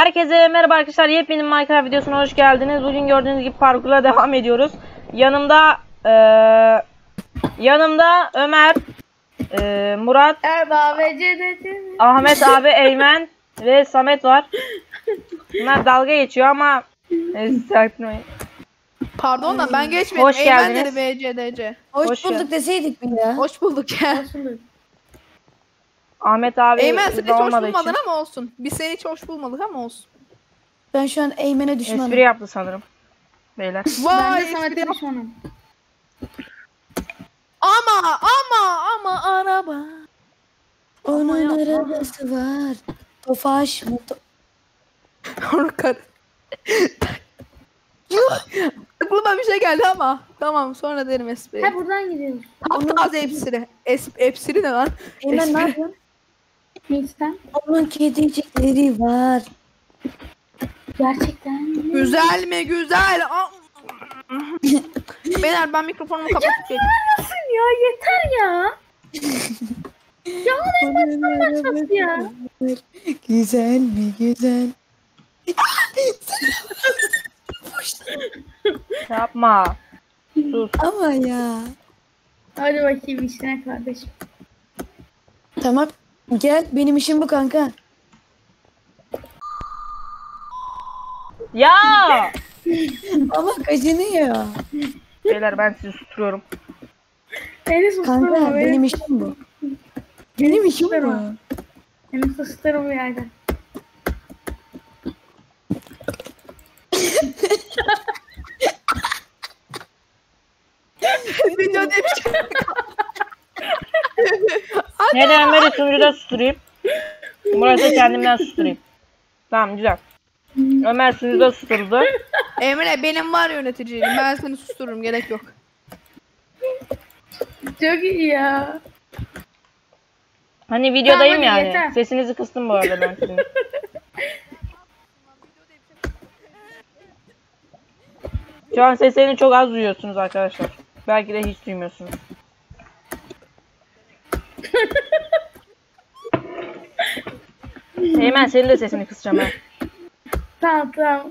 Herkese merhaba arkadaşlar. Yepyeni Minecraft videosuna hoş geldiniz. Bugün gördüğünüz gibi parkurla devam ediyoruz. Yanımda eee, yanımda Ömer, eee, Murat, Erba ve Cedet'in. Ahmet abi, Eymen ve Samet var. Bunlar dalga geçiyor ama e, Pardon da ben geçmedim. Hoş Eymen geldiniz. dedi BCDC. Hoş, Hoş bulduk geldin. deseydik mi ya? Hoş bulduk ya. Ahmet abi Eymen sen hiç hoş olmadığı bulmadın için ama olsun. Biz seni hiç hoş bulmadık ama olsun. Ben şu an Eymen'e düşmanım. espri yaptı sanırım. Beyler. Ben Vay de Samet'e espri- düşmanım. Ama ama ama araba. Onun arabası var. Tofaş mı? To- Korkar. Aklıma bir şey geldi ama. Tamam sonra derim espri. Ha buradan gidiyoruz. Hatta espri. Es espri ne lan? Eymen ne yapıyorsun? Neyse. Onun kedicikleri var. Gerçekten. mi? Güzel mi güzel? Aa. Beyler ben mikrofonumu kapatıp geleyim. Nasıl ya yeter ya. ya ne baştan ya. Güzel mi güzel? Yapma. Sus. Ama ya. Hadi bakayım işine kardeşim. Tamam. Gel benim işim bu kanka. Ya! Ama kaçınıyor. Beyler ben sizi susturuyorum. Beni susturma Kanka beni. benim işim bu. Benim işim bu. Beni susturma yerde. Video şey. Neden Ömer'i sunucuda susturayım? Murat'ı kendimden susturayım. Tamam güzel. Ömer sunucuda susturdu. Emre benim var yöneticiliğim. Ben seni sustururum gerek yok. Çok iyi ya. Hani videodayım Tamam, yani. yeter. Sesinizi kıstım bu arada ben sizin. Şu an seslerini çok az duyuyorsunuz arkadaşlar. Belki de hiç duymuyorsunuz. Eymen senin de sesini kısacağım ha. Tamam tamam.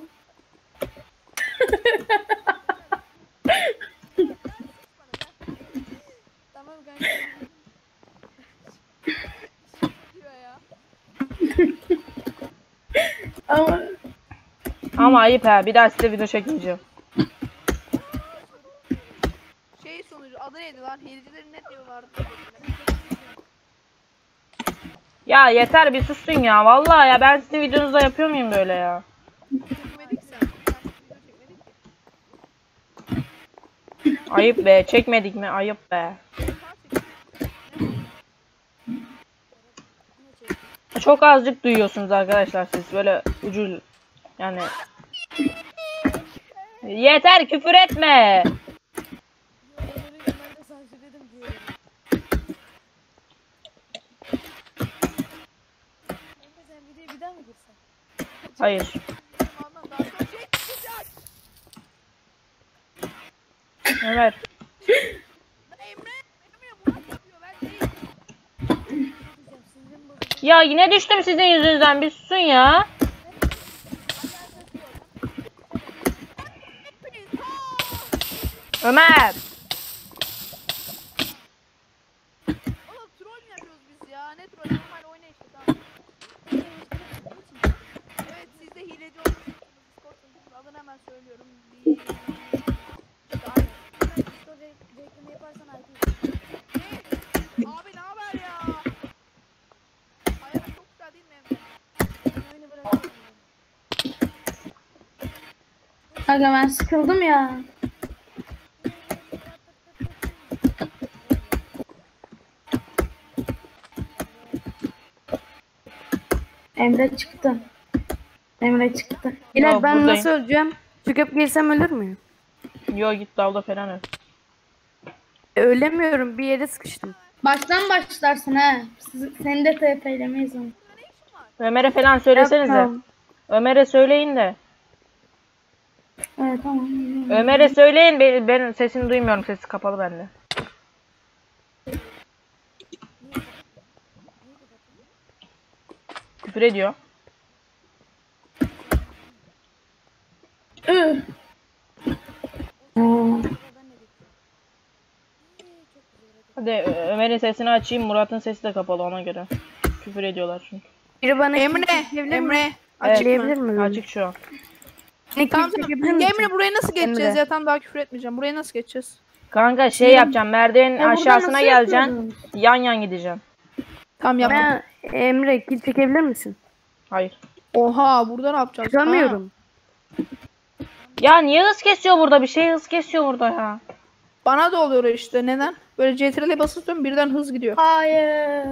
Tamam kanka. Ama Ama ayıp ha. Bir daha size video çekmeyeceğim. Şey sonucu adı neydi lan? Hilecilerin ne diyorlardı? Ya yeter bir susun ya. Vallahi ya ben sizin videonuzda yapıyor muyum böyle ya? Ayıp be. Çekmedik mi? Ayıp be. Çok azıcık duyuyorsunuz arkadaşlar siz böyle ucul yani Yeter küfür etme. Hayır. Ondan daha çok şey çıkacak. Ömer. Emre, Emre Murat yapıyor ben değil. Ya yine düştüm sizin yüzünüzden. Bir susun ya. Ömer. Oğlum troll mü yapıyoruz biz ya? Ne troll? Normal oyna işte tamam. Evet siz de hileci olmuşsunuz. Discord sunucusunun adını hemen söylüyorum. Bir... Ne? Abi ne haber ya? Hayat çok güzel değil mi Emre? Aga ben sıkıldım ya. Emre çıktı. Emre çıktı. İler ben buradayım. nasıl öleceğim? Çıkıp girsem ölür müyüm? Yo git dalda falan öl. E, ölemiyorum bir yere sıkıştım. Baştan başlarsın ha. Siz, seni de TP'lemeyiz onu. Ömer'e falan söylesenize. Ömer'e söyleyin de. Evet tamam. Ömer'e söyleyin ben, ben sesini duymuyorum sesi kapalı bende. Küfür ediyor. Hadi Ömer'in sesini açayım Murat'ın sesi de kapalı ona göre. Küfür ediyorlar çünkü. Biri bana Emre, Emre. Açık mı? Açık şu an. Tamam. misin? Emre buraya nasıl geçeceğiz Emre. ya? Tam daha küfür etmeyeceğim. Buraya nasıl geçeceğiz? Kanka şey yapacağım. Merdivenin Ya buradan aşağısına nasıl geleceksin. Yan yan gideceğim. Tamam yapma. Ben, Emre kill çekebilir misin? Hayır. Oha burada ne yapacağız? Ha. Çıkamıyorum. Ya niye hız kesiyor burada? Bir şey hız kesiyor burada ya. Bana da oluyor işte. Neden? Böyle CTRL'e basıyorum birden hız gidiyor. Hayır.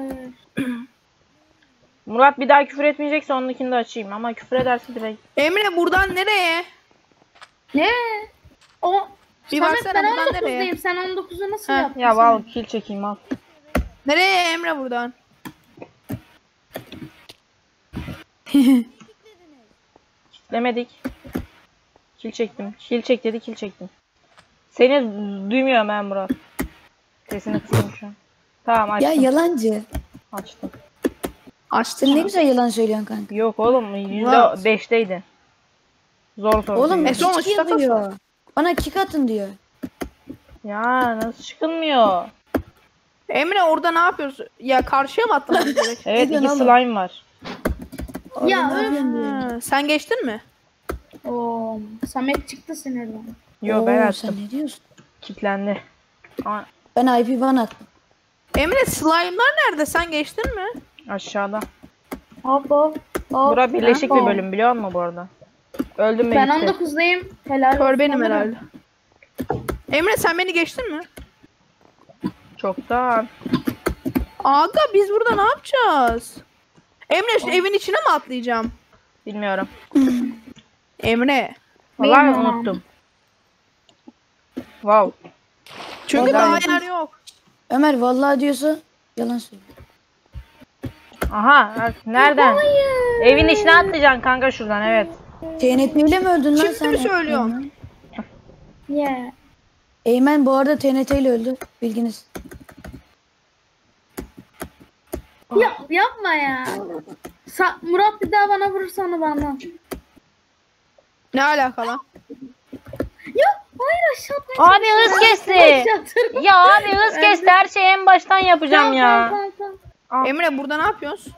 Murat bir daha küfür etmeyecekse onunkini de açayım. Ama küfür ederse direkt. Emre buradan nereye? Ne? O Bir Samet baksana ben buradan nereye? 19'dayım. Sen 19'u nasıl yaptın? Ya al kill çekeyim al. Nereye Emre buradan? Demedik. Kill çektim. Kill çek dedi kill çektim. Seni duymuyorum ben Murat. Sesini kısayım şu an. Tamam Ya açtım. yalancı. Açtım. Açtım. Sen ne güzel yalan söylüyorsun kanka. Yok oğlum yüzde beşteydi. Zor soru. Oğlum E, kick sonuçta yapıyor. Bana kick atın diyor. Ya nasıl çıkılmıyor? Emre orada ne yapıyorsun? Ya karşıya mı gerek? Evet iki slime var. Ya sen geçtin mi? Oo, Samet çıktı sinirden. Yo Oo, ben Sen attım. ne diyorsun? Kitlendi. Ben IP ban attım. Emre slime'lar nerede? Sen geçtin mi? Aşağıda. Hop hop. hop. Bura birleşik bir hop. bölüm biliyor musun bu arada? Öldüm Ben ben gitti. 19'dayım. Helal Kör benim herhalde. Emre sen beni geçtin mi? Çoktan. Aga biz burada ne yapacağız? Emre şu evin içine mi atlayacağım? Bilmiyorum. Emre. Vallahi Bilmiyorum. unuttum. Wow. Çünkü Vallahi- daha yer yok. Ömer vallahi diyorsa yalan söylüyor. Aha nereden? Evin içine atlayacaksın kanka şuradan evet. TNT ile mi öldün lan sen? mi söylüyorsun? Yeah. Eymen bu arada TNT ile öldü. Bilginiz. Ya yapma ya. Sa- Murat bir daha bana vurursa onu benden. Ne alaka lan? Ya hayır aşağı atmayın. Abi hız kesti. Ya abi hız kesti her şeyi en baştan yapacağım Tamam, ya. tamam, tamam, tamam. Emre burada ne yapıyorsun?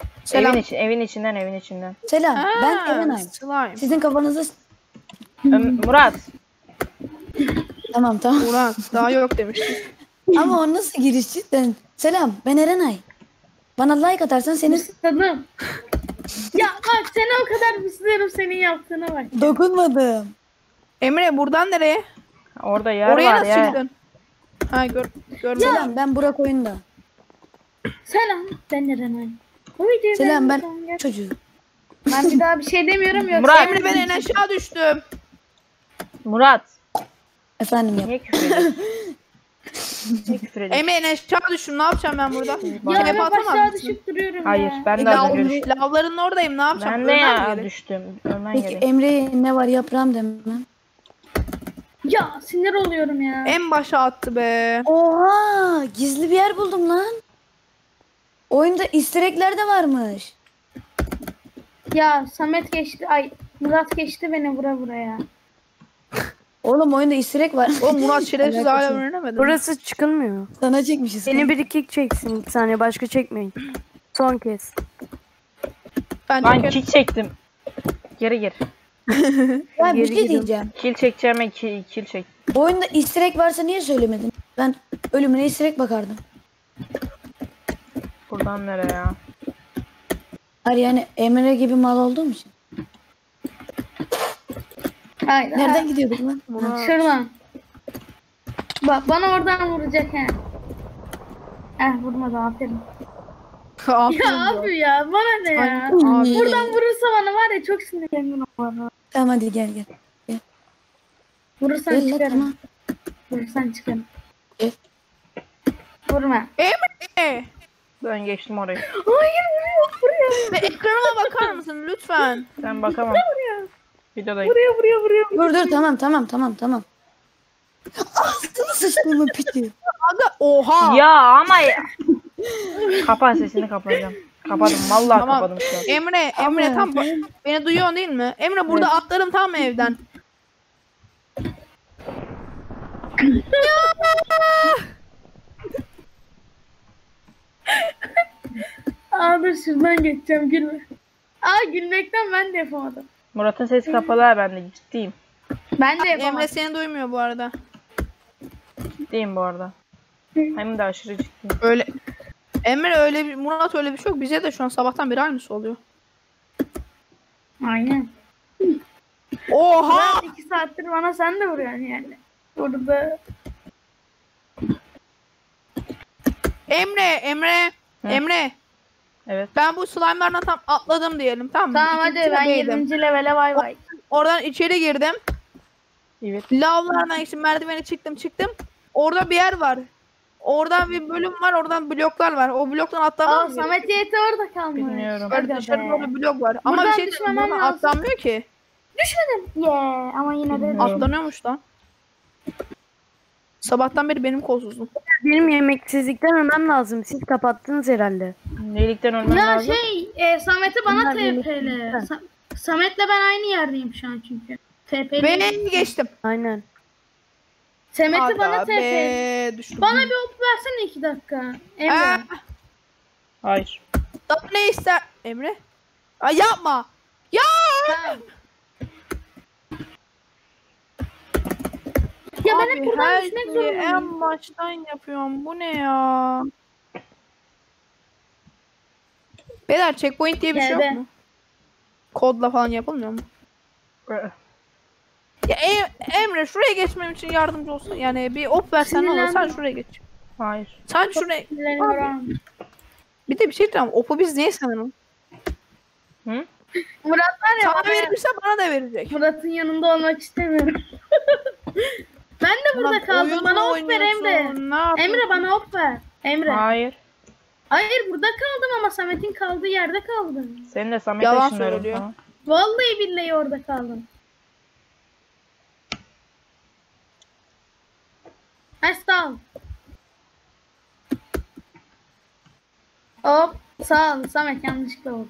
Evin, Selam. içi, evin içinden evin içinden. Selam. ben Ha, Erenay. Slime. Sizin kafanızda... Ö- Murat. Tamam tamam. Murat daha yok demiştim. Ama o nasıl giriş cidden? Selam ben Erenay. Bana like atarsan seni Isladım. ya bak seni o kadar istiyorum senin yaptığına bak. dokunmadım. Emre buradan nereye? Orada yer Oraya var nasıl ya. çıktın? Ha gör görmedim. Selam ben Burak oyunda. Selam ben Erenay. Bu videoyu Selam ben beğendiysem gel. çocuğu. Ben bir daha bir şey demiyorum yoksa. Murat. Emre ben en aşağı düştüm. Murat. Efendim yap. Niye küfür ediyorsun? Niye küfür ediyorsun? Emre en aşağı düştüm. Ne yapacağım ben burada? Ya atamaz aşağı düşüp duruyorum Hayır ya. ben de az önce düştüm. lavların oradayım. Ne yapacağım? Ben de Ölmem ya gerek? düştüm. Ölmen Peki gerek. Emre'ye ne var yaprağım demem. Ya sinir oluyorum ya. En başa attı be. Oha gizli bir yer buldum lan. Oyunda easter egg'ler de varmış. Ya Samet geçti. Ay Murat geçti beni vura vura ya. Oğlum oyunda egg var. Oğlum Murat şerefsiz hala öğrenemedi. Burası çıkılmıyor. Sana çekmişiz. Beni bir iki çeksin bir saniye başka çekmeyin. Son kez. Ben Ben kill çektim. Geri gir. Ya bir şey diyeceğim. Kill çekeceğime kill, kill çek. Oyunda egg varsa niye söylemedin? Ben ölümüne egg bakardım. Buradan nereye ya? Hayır yani Emre gibi mal olduğum için. Hayır. Nereden gidiyorduk lan? ha, Şuradan. Bak bana oradan vuracak he. Eh vurmadı aferin. Aferin Ya ya. abi ya bana ne ya. Buradan vurursa bana var ya çok sinirlenirim bana. Tamam hadi gel gel. Vurursan Gel çıkarım. tamam. Vurursan çıkarım. Gel. Vurma. Emre. Ben geçtim orayı. Hayır vuruyor vuruyor. Ve ekranıma bakar mısın lütfen? Ben bakamam. Videodayım. Vuruyor vuruyor vuruyor. Dur dur tamam tamam tamam tamam. Ağzını sıçtığımın piti. Aga oha. Ya ama ya. Kapat sesini kapatacağım. Kapadım. Vallahi Tamam. kapadım şu an. Emre, Emre tam beni duyuyorsun değil mi? Emre burada atlarım tam evden. Aa dur şuradan geçeceğim gülme. Aa gülmekten ben de yapamadım. Murat'ın sesi kapalı ha ben de ciddiyim. Ben de Emre yapamadım. seni duymuyor bu arada. Ciddiyim bu arada. Hem de aşırı ciddiyim. Öyle. Emre öyle bir Murat öyle bir şey yok. Bize de şu an sabahtan beri aynısı oluyor. Aynen. Oha! Ben iki saattir bana sen de vuruyorsun yani. Burada. Emre, Emre, Hı. Emre. Evet. Ben bu slime'lardan tam atladım diyelim tamam mı? Tamam hadi İkinci ben sıradaydım. 20. levele bay bay. Oradan içeri girdim. Evet. Lavlardan işte merdivene çıktım çıktım. Orada bir yer var. Oradan bir bölüm var. Oradan bloklar var. O bloktan Aa atlamam mı? Samet Yiğit'i orada kalmış. Bilmiyorum. Böyle dışarı doğru blok var. Ama Buradan bir şey diyeyim, düşmemem lazım. atlanmıyor ki. Düşmedim. Yeah ama yine de Bilmiyorum. Atlanıyormuş lan. Sabahtan beri benim kolsuzluğum. Benim yemeksizlikten ölmem lazım. Siz kapattınız herhalde. Nelikten ölmem Ya lazım. şey e, Samet'i bana Bunlar. Sa- Samet'le ben aynı yerdeyim şu an çünkü. TP'li. Beni geçtim. Aynen. Samet'i bana Aga TP'li. be, düştüm. Bana bir op versene iki dakika. Emre. Aa, Hayır. daha ne ister? Emre? Ay yapma. Ya! Tamam. Ya ben hep buradan her düşmek şeyi zorundayım. en baştan yapıyorum. Bu ne ya? Beyler checkpoint diye bir şey yok mu? Kodla falan yapılmıyor mu? Ya Em- Emre şuraya geçmem için yardımcı olsun. Yani bir op versen ne olur? Sen Sinirlendim. şuraya geç. Hayır. Sen şuraya. Sinirleniyorum. Bir de bir şey diyeceğim. Opu biz niye sanırım? Hı? Murat var ya Sana bana- verirse bana da verecek. Murat'ın yanında olmak istemiyorum. ben de burada Ulan kaldım. oyun Bana op ver Emre. oynuyorsun? Ne yapıyorsun? Emre bana op ver. Emre. Hayır. Hayır burada kaldım ama Samet'in kaldığı yerde kaldım. Senin de Samet Yalan ışınlarım söylüyor. Vallahi billahi orada kaldım. Ha sağ ol. Hop sağ ol Samet yanlışlıkla oldu.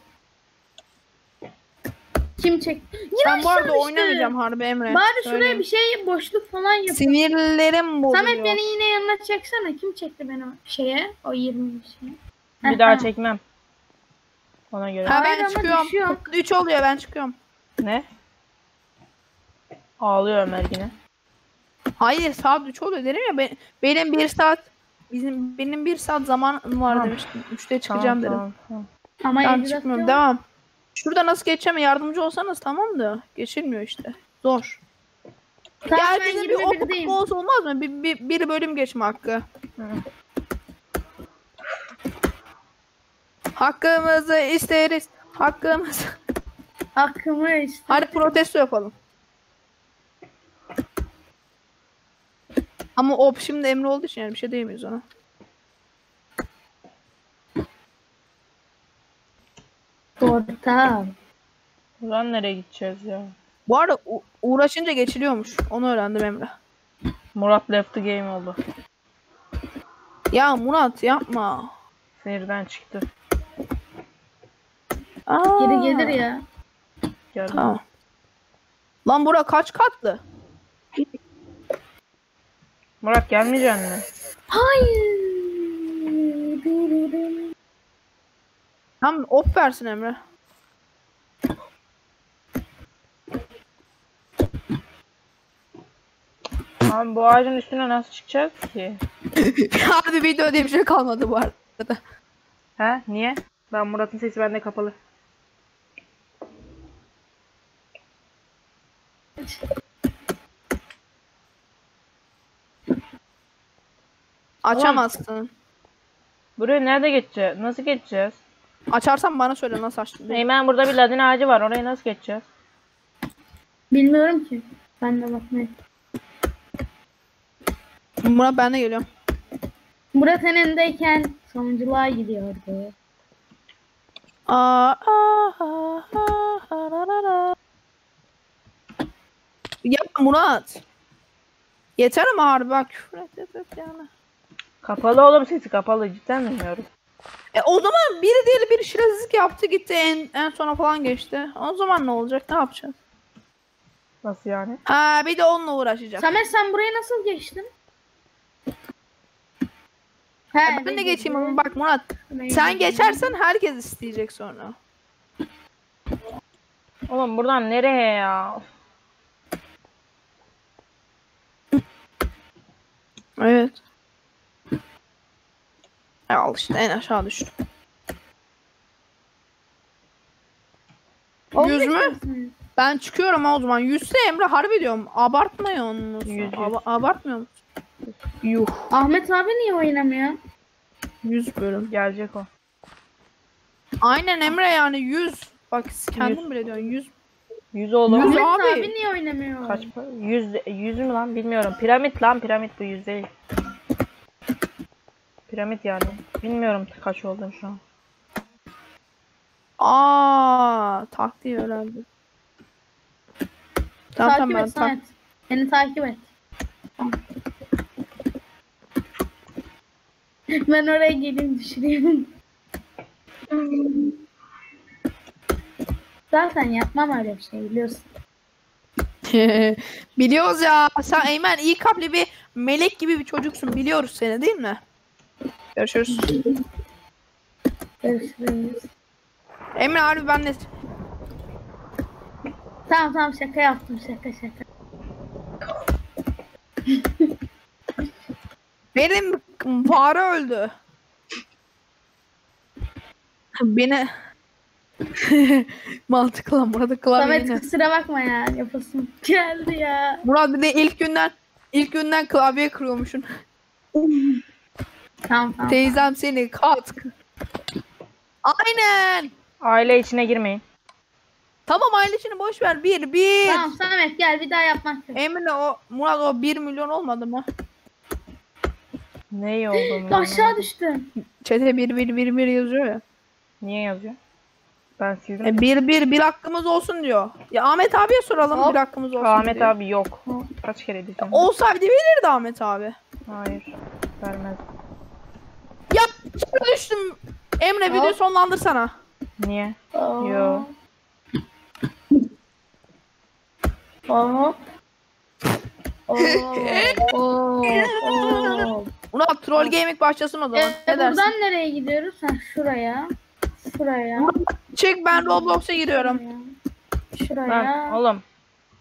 Kim çek? Yine Ben bu arada oynamayacağım harbi Emre. Bari şuraya Söyleyeyim. bir şey boşluk falan yap. Sinirlerim bozuluyor. Samet beni yine yanına çeksene. Kim çekti beni o şeye? O 20 şeye. Bir daha çekmem. Ona göre. Ha ben çıkıyorum. düşüyor. 3 oluyor ben çıkıyorum. Ne? Ağlıyor Ömer yine. Hayır saat 3 oluyor dedim ya ben, benim 1 saat bizim benim 1 saat zamanım var Tamam. demiştim. 3'te çıkacağım dedim. Tamam, tamam. Ama Tamam yedi çıkmıyorum devam. Şurada nasıl geçeceğim yardımcı olsanız tamam da geçilmiyor işte. Zor. Tamam bize bir oku 21'deyim. olsa olmaz mı? Bir, bir, bir bölüm geçme hakkı. Hı. Hakkımızı isteriz. Hakkımızı. Hakkımı işte. Hadi protesto yapalım. Ama o şimdi Emre olduğu için yani bir şey diyemeyiz ona. Portal. Buradan nereye gideceğiz ya? Bu arada u- uğraşınca geçiliyormuş. Onu öğrendim Emre. Murat left the game oldu. Ya Murat yapma. Sinirden çıktı. Aa, Geri gelir ya. Geldi. Tamam. Lan bura kaç katlı? Murat gelmeyecek mi? Hayır. Tam op versin Emre. Abi bu ağacın üstüne nasıl çıkacağız ki? Abi video diye bir şey kalmadı bu arada. He? Niye? Ben Murat'ın sesi bende kapalı. Açamazsın. Buraya nerede geçeceğiz? Nasıl geçeceğiz? Açarsan bana söyle nasıl açtın diye. Eymen burada bir ladin ağacı var. Oraya nasıl geçeceğiz? Bilmiyorum ki. Ben de bakmayayım. Murat ben de geliyorum. Murat önündeyken sonunculuğa gidiyordu. Aa, aa, aa, aa, aa, aa, aa. Ya Murat. Yeter ama harbi bak küfür et, et, et yani. Kapalı oğlum sesi kapalı. Cidden bilmiyorum. E o zaman biri diğeri bir şirazlık yaptı gitti en, en sona falan geçti. O zaman ne olacak ne yapacağız? Nasıl yani? Ha bir de onunla uğraşacak. Samet sen buraya nasıl geçtin? He, ben de geçeyim ama bak Murat. Sen geçersen herkes isteyecek sonra. Oğlum buradan nereye ya? Evet. Al işte en aşağı düştüm. Yüz mü? Ben çıkıyorum o zaman. Yüzse Emre harbi diyorum. Abartmıyorsunuz. Yüz, yüz. Aba- abartmıyor musun? Yuh. Ahmet abi niye oynamıyor? 100 bölüm. Gelecek o. Aynen Emre yani 100. Bak kendin bile diyorsun 100. Yüz oğlum. Yüz. Ahmet abi. abi. niye oynamıyor? Kaç para? Yüz, yüz mü lan bilmiyorum. Piramit lan piramit bu yüz değil. Piramit yani. Bilmiyorum kaç oldum şu an. Aa, taktiği öğrendim. Tamam takip tamam et tak. Samet. Beni takip et. Ben oraya geleyim düşüreyim. Zaten yapmam öyle bir şey biliyorsun. Biliyoruz ya. Sen Eymen iyi kalpli bir melek gibi bir çocuksun. Biliyoruz seni değil mi? Görüşürüz. Görüşürüz. Emre harbi ben de Tamam tamam şaka yaptım şaka şaka. benim fare öldü. Beni mantıklı lan burada klavye Samet yine. kusura bakma ya yapasın geldi ya. Murat bir de ilk günden ilk günden klavye kırıyormuşsun. Tamam tamam. Teyzem seni kat. Aynen. Aile içine girmeyin. Tamam ailesini boş ver. Bir bir. Tamam Samet gel bir daha yapmak yok. Emre o Murat o 1 milyon olmadı mı? Ne olduğunu. Aşağı düştüm. Çete 1 1 1 1 yazıyor ya. Niye yazıyor? Ben sildim. E 1 1 bir hakkımız olsun diyor. Ya Ahmet abiye soralım Hop. bir hakkımız olsun Ahmet diyor. abi yok. Kaç kere diyeceğim? Olsaydı verirdi Ahmet abi. Hayır. Vermez. Düştüm. Emre video Hop. sonlandırsana. Niye? Oo. Yo. Hop. Oo. Oo. Oo. Murat troll gaming başlasın o zaman. E, ne dersin? buradan nereye gidiyoruz? Ha, şuraya. Şuraya. Çık ben Roblox'a giriyorum. Şuraya. Lan oğlum.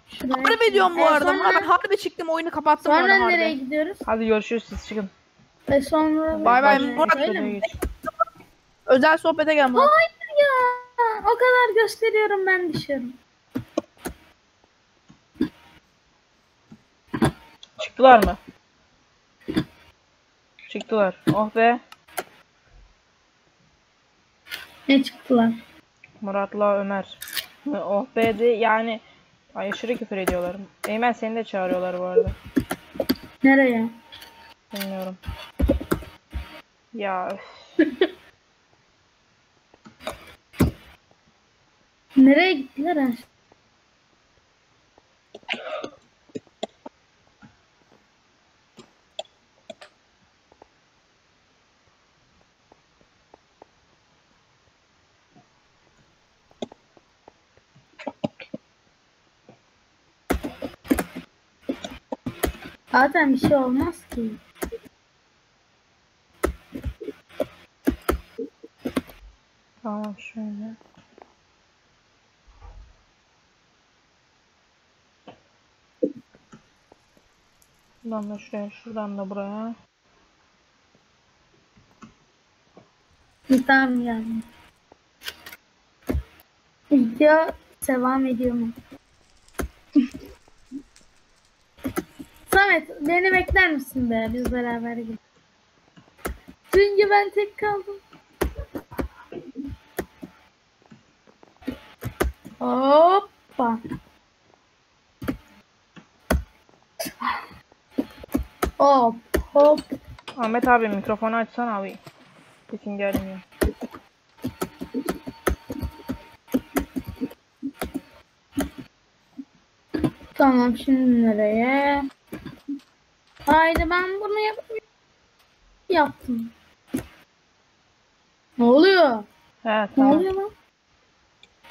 Şuraya. Harbi diyorum bu E, arada. sonra- ben harbi çıktım oyunu kapattım Sonra nereye gidiyoruz? Hadi görüşürüz siz çıkın. Ve sonra... Bay bay, Murat. Özel sohbete gel Murat. Hayır ya. O kadar gösteriyorum ben düşüyorum. Çıktılar mı? Çıktılar. Oh be. Ne çıktılar? Murat'la Ömer. Oh be de yani Ay aşırı küfür ediyorlar. Eymen seni de çağırıyorlar bu arada. Nereye? Bilmiyorum. Ya. Nereye gittiler ha? Zaten bir şey olmaz ki. Tamam şöyle. Buradan da şuraya, şuradan da buraya. Tamam yani. Video devam ediyor mu? Samet beni bekler misin be? Biz beraber gidelim. Çünkü ben tek kaldım. Hoppa. Hop hop. Ahmet abi mikrofonu açsana abi. Sesin gelmiyor. Tamam şimdi nereye? Haydi ben bunu yap yaptım. Ne oluyor? He Ne tamam. oluyor lan?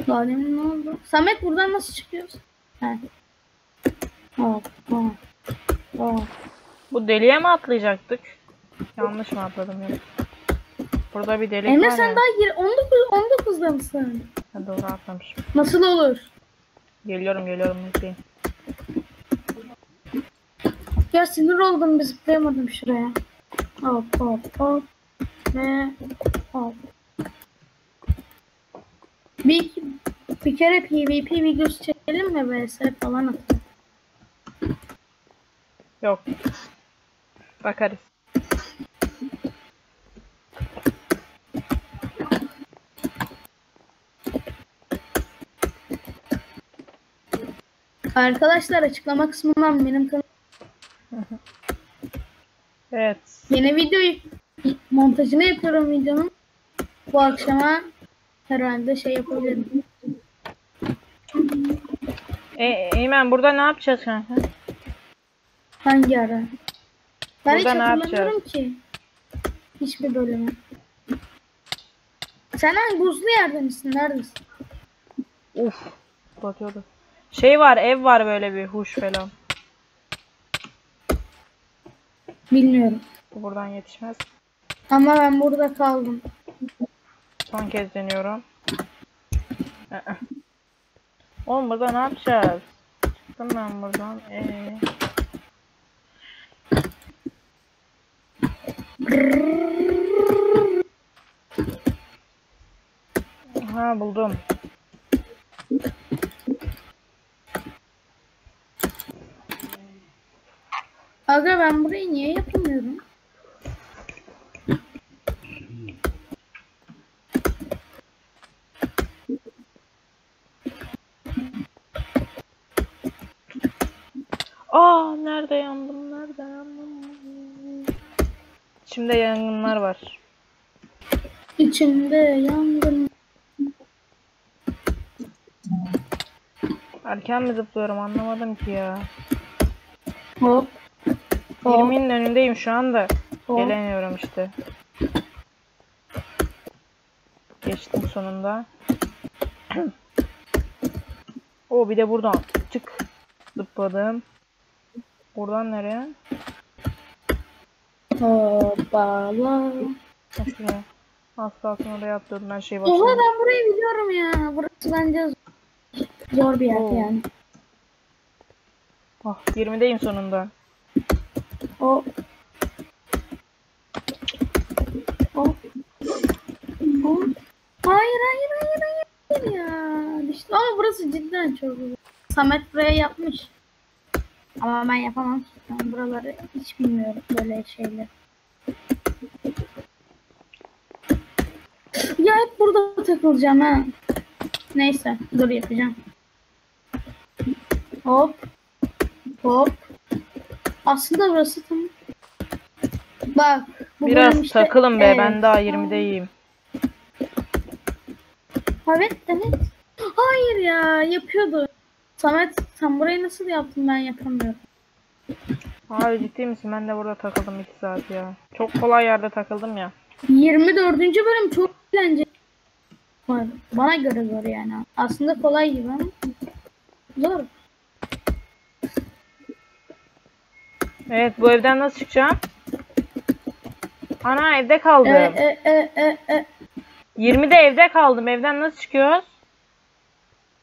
Daha ne oldu? Samet buradan nasıl çıkıyoruz? He. Hop hop. Hop. Bu deliğe mi atlayacaktık? Yanlış mı atladım ya? Burada bir delik Emre var sen ya. daha gir 19 19'da mısın? Ha, doğru atlamışım. Nasıl olur? Geliyorum geliyorum bekleyin. Ya sinir oldum bir zıplayamadım şuraya. Hop hop hop. Ve hop. Bir, bir kere PvP videosu çekelim mi vs falan atalım. Yok. Bakarız. Arkadaşlar açıklama kısmından benim kanal Evet. yeni videoyu montajını yapıyorum videonun. Bu akşama herhalde şey yapabilirim. E, Eymen burada ne yapacağız kanka? Hangi ara? Ben hiç Burada ne hatırlamıyorum ki. Hiçbir bölümü. Sen hangi buzlu yerde misin? Neredesin? Uf. Batıyordu. Şey var ev var böyle bir huş falan. Bilmiyorum. Bu buradan yetişmez. Ama ben burada kaldım. Son kez deniyorum. Burada ne yapacağız? Çıktım ben buradan. Ee. Ha buldum. Aga ben burayı niye yapamıyorum? Aa nerede yandım? Nerede yandım? Şimdi yangınlar var. İçimde yangın. Erken mi zıplıyorum anlamadım ki ya. Hop. Hop. 20'nin önündeyim şu anda. Hop. Gelemiyorum işte. Geçtim sonunda. o bir de buradan çık zıpladım. Buradan nereye? Hoppala. Şuraya. Az kalsın oraya her şey Oha başladı. ben burayı biliyorum ya. Burası bence zor- bir yer Oo. yani. Ah 20'deyim sonunda. O o o Hayır hayır hayır hayır ya. İşte ama burası cidden çok zor. Samet buraya yapmış. Ama ben yapamam. Ben buraları hiç bilmiyorum böyle şeyler. Ya hep burada takılacağım ha. Neyse dur yapacağım. Hop. Hop. Aslında burası tam. Bak. Biraz işte- takılın be Evet. ben daha 20'deyim. Evet evet. Hayır ya yapıyordu. Samet sen burayı nasıl yaptın ben yapamıyorum. Abi ciddi misin? Ben de burada takıldım 2 saat ya. Çok kolay yerde takıldım ya. 24. bölüm çok eğlenceli. Bana göre zor yani. Aslında kolay gibi ama zor. Evet bu evden nasıl çıkacağım? Ana evde kaldım. E, e, e, e, e. 20'de evde kaldım. Evden nasıl çıkıyoruz?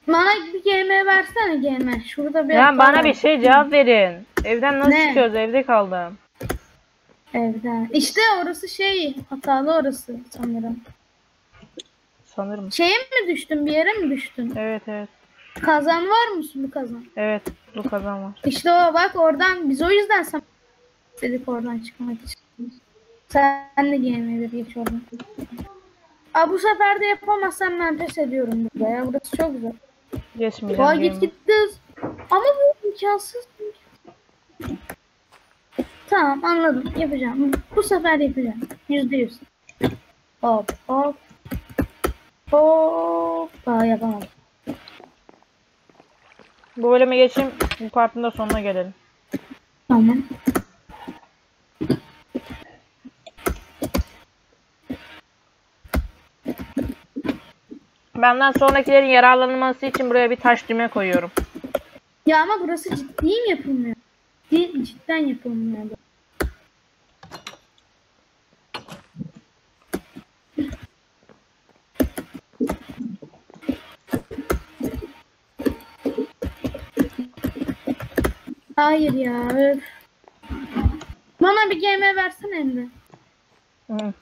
Bana bir GM versene GM. Şurada bir Ya bana bir şey cevap verin. Evden nasıl Ne? çıkıyoruz? Evde kaldım. Evden. İşte orası şey hatalı orası sanırım. Sanırım. Şeye mi düştün bir yere mi düştün? Evet evet. Kazan var mı bu kazan? Evet. Bu kazan var. İşte o bak oradan biz o yüzden sen istedik oradan çıkmak için. Sen de GM'dir geç oradan. Aa, bu sefer de yapamazsam ben pes ediyorum burada ya. Burası çok zor. Geçmeyeceğim. Vay git git. Ama bu imkansız. Tamam anladım. Yapacağım. Bu sefer yapacağım. Yüzde yüz. Hop hop. Hop. Aa yapamadım. Bu bölüme geçeyim. Bu partın da sonuna gelelim. Tamam. Benden sonrakilerin yararlanması için buraya bir taş düğme koyuyorum. Ya ama burası ciddi mi yapılmıyor? Ciddi, cidden yapılmıyor. Hayır ya. Öf. Bana bir game versene Emre. Hı.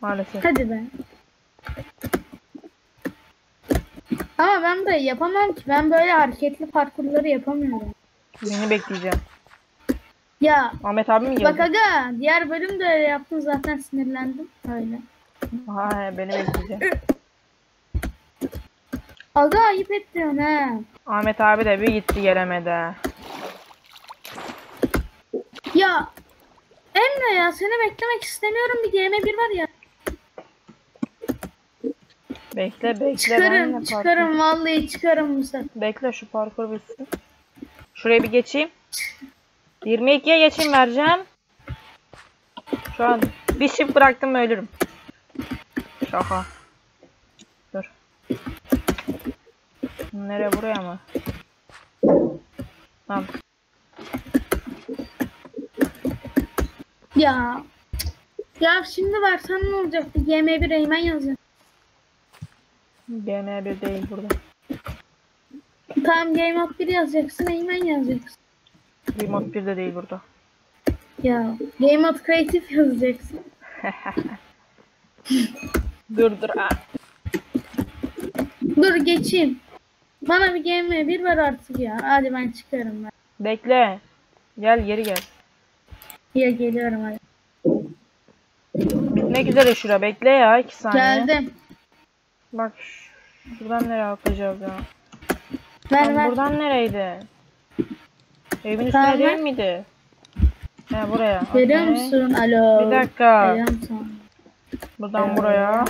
Maalesef. Hadi be. Ama ben böyle yapamam ki. Ben böyle hareketli parkurları yapamıyorum. Beni bekleyeceğim. Ya Ahmet abi mi geldi? bak aga diğer bölümde öyle yaptım zaten sinirlendim. Öyle. Ha, beni bekleyeceğim. Aga ayıp ettin ha. Ahmet abi de bir gitti gelemedi. Ya Emre ya seni beklemek istemiyorum bir GM1 var ya. Bekle bekle Çıkarım çıkarım vallahi çıkarım bu sefer. Bekle şu parkur bitsin. Şuraya bir geçeyim. 22'ye geçeyim vereceğim. Şu an bir shift bıraktım ölürüm. Şaka. Dur. Nereye buraya mı? Tamam. Ya. Ya şimdi versen ne olacak? Bir GM1 Eymen yazın. GM1 değil burada. Tamam Game of 1 yazacaksın Eymen yazacaksın. Remote 1 de değil burada. Ya Game of Creative yazacaksın. Dur dur. ha. Dur geçeyim. Bana bir GM1 ver artık ya. Hadi ben çıkarım ben. Bekle. Gel geri gel. Ya geliyorum hadi. Bitmek üzere şura. Bekle ya 2 saniye. Geldim. Bak şuradan nereye atlayacağız ya? Ver Lan ver. buradan nereydi? Evin üstüne Tamam, değil ver. miydi? He buraya. Veriyor Okey. musun? Alo. Bir dakika. Veriyor musun? Buradan buraya.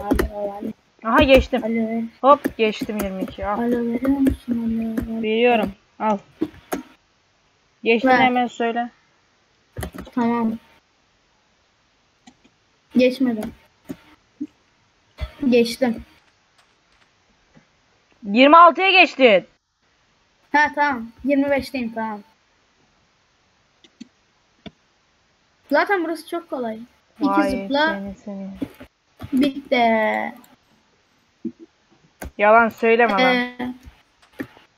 Alo, alo, Aha geçtim. alo. Hop geçtim 22. Al. Alo veriyor musun? Alo. Veriyorum. Al. Geçtin Ver. hemen söyle. Tamam. Geçmedim. Geçtim. 26'ya geçtin. Ha tamam. 25'teyim tamam. Zaten burası çok kolay. İki Vay zıpla. seni. Bitti. Yalan söyleme lan. Ee,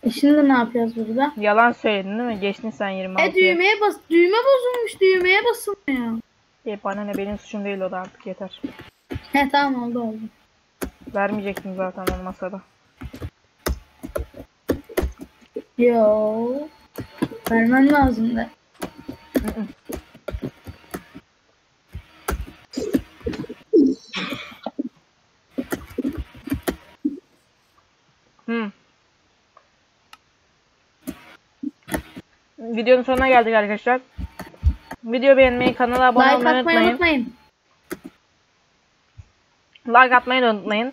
e şimdi ne yapıyoruz burada? Yalan söyledin değil mi? Geçtin sen 26'ya. E düğmeye bas. Düğme bozulmuş. Düğmeye basılmıyor. E, bana ne benim suçum değil o da artık yeter. He tamam oldu oldu. Vermeyecektim zaten olmasa da. Yo. Vermen lazım da. Hı. Videonun sonuna geldik arkadaşlar. Video beğenmeyi, kanala abone Like olmayı atmayı unutmayın. unutmayın. Like atmayı unutmayın.